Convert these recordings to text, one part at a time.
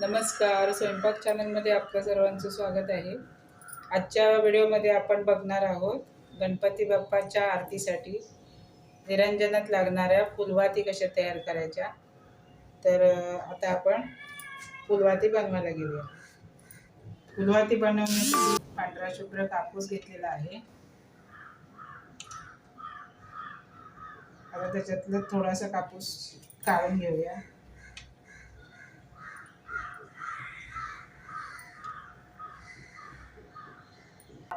नमस्कार. स्वयंपाक चॅनलमध्ये आपलं सर्वांचं स्वागत आहे. आजच्या व्हिडिओमध्ये आपण बघणार आहोत गणपती बाप्पाच्या आरतीसाठी निरंजनात लागणाऱ्या फुलवाती कशा तयार करायच्या. तर आता आपण फुलवाती बनवायला घेऊया फुलवाती बनवण्यासाठी पांढरा शुभ्र कापूस घेतलेला आहे. आता त्याच्यातलं थोडासा कापूस काढून घेऊया.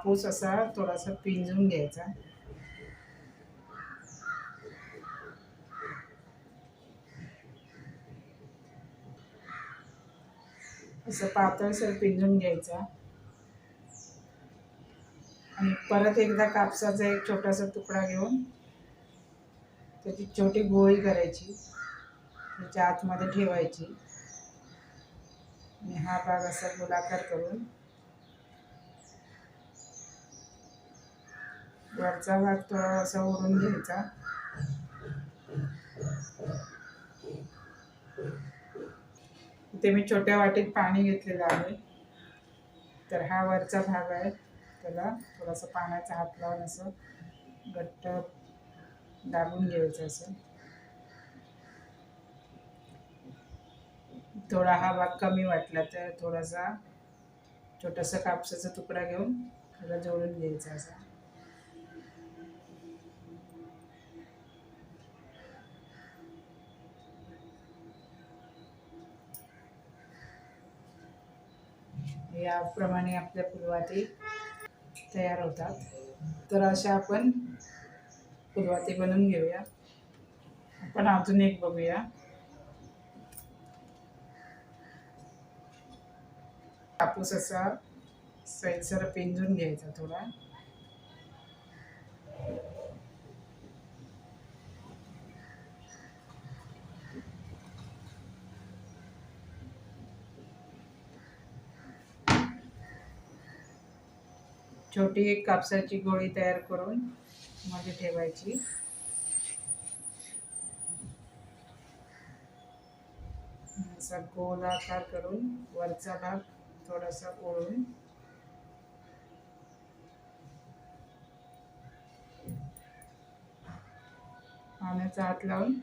कापूस असा थोडासा पिंजून घ्यायचा. असं पातळसर पिंजून घ्यायचा. आणि परत एकदा कापसाचा एक छोटासा तुकडा घेऊन त्याची छोटी गोळी करायची. त्याच्या आतमध्ये ठेवायची. आणि हा भाग असा गोलाकार करून वरचा भाग थोडासा ओढून घ्यायचा. इथे मी छोट्या वाटीत पाणी घेतलेलं आहे. तर हा वरचा भाग आहे. त्याला थोडासा पाण्याचा हात लावून असं घट्ट दाबून घ्यायचं असं. थोडा हा भाग कमी वाटला तर थोडासा छोटासा कापसाचा तुकडा घेऊन त्याला जोडून घ्यायचा असा. याप्रमाणे आपल्या फुलवाती तयार होतात. तर अशा आपण फुलवाती बनवून घेऊया. आपण अजून एक बघूया. कापूस असा सैलसर पिंजून घ्यायचा थोडा. छोटी एक कापसाची गोळी तयार करून मध्ये ठेवायची. असा गोलाकार करून वरचा भाग थोडासा ओळून पाण्याचा हात लावून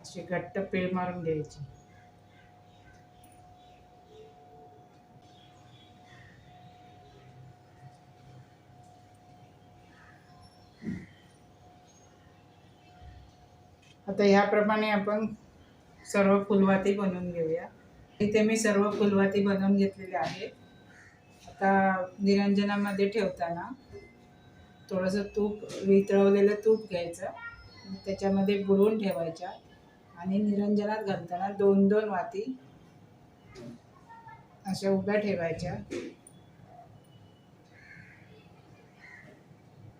अशी घट्ट पीळ मारून घ्यायची. आता ह्याप्रमाणे आपण सर्व फुलवाती बनवून घेऊया. इथे मी सर्व फुलवाती बनवून घेतलेल्या आहेत आता निरंजनामध्ये ठेवताना थोडंसं तूप वितळवलेलं तूप घ्यायचं. त्याच्यामध्ये बुडवून ठेवायच्या. आणि निरंजनात घालताना दोन दोन वाती अशा उभ्या ठेवायच्या.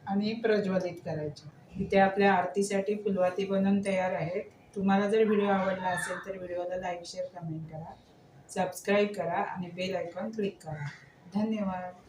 आणि प्रज्वलित करायच्या. इथे आपल्या आरतीसाठी फुलवाती बनवून तयार आहेत. तुम्हाला जर व्हिडिओ आवडला असेल तर व्हिडिओला लाईक शेअर कमेंट करा. सबस्क्राईब करा आणि बेल आयकॉन क्लिक करा. धन्यवाद.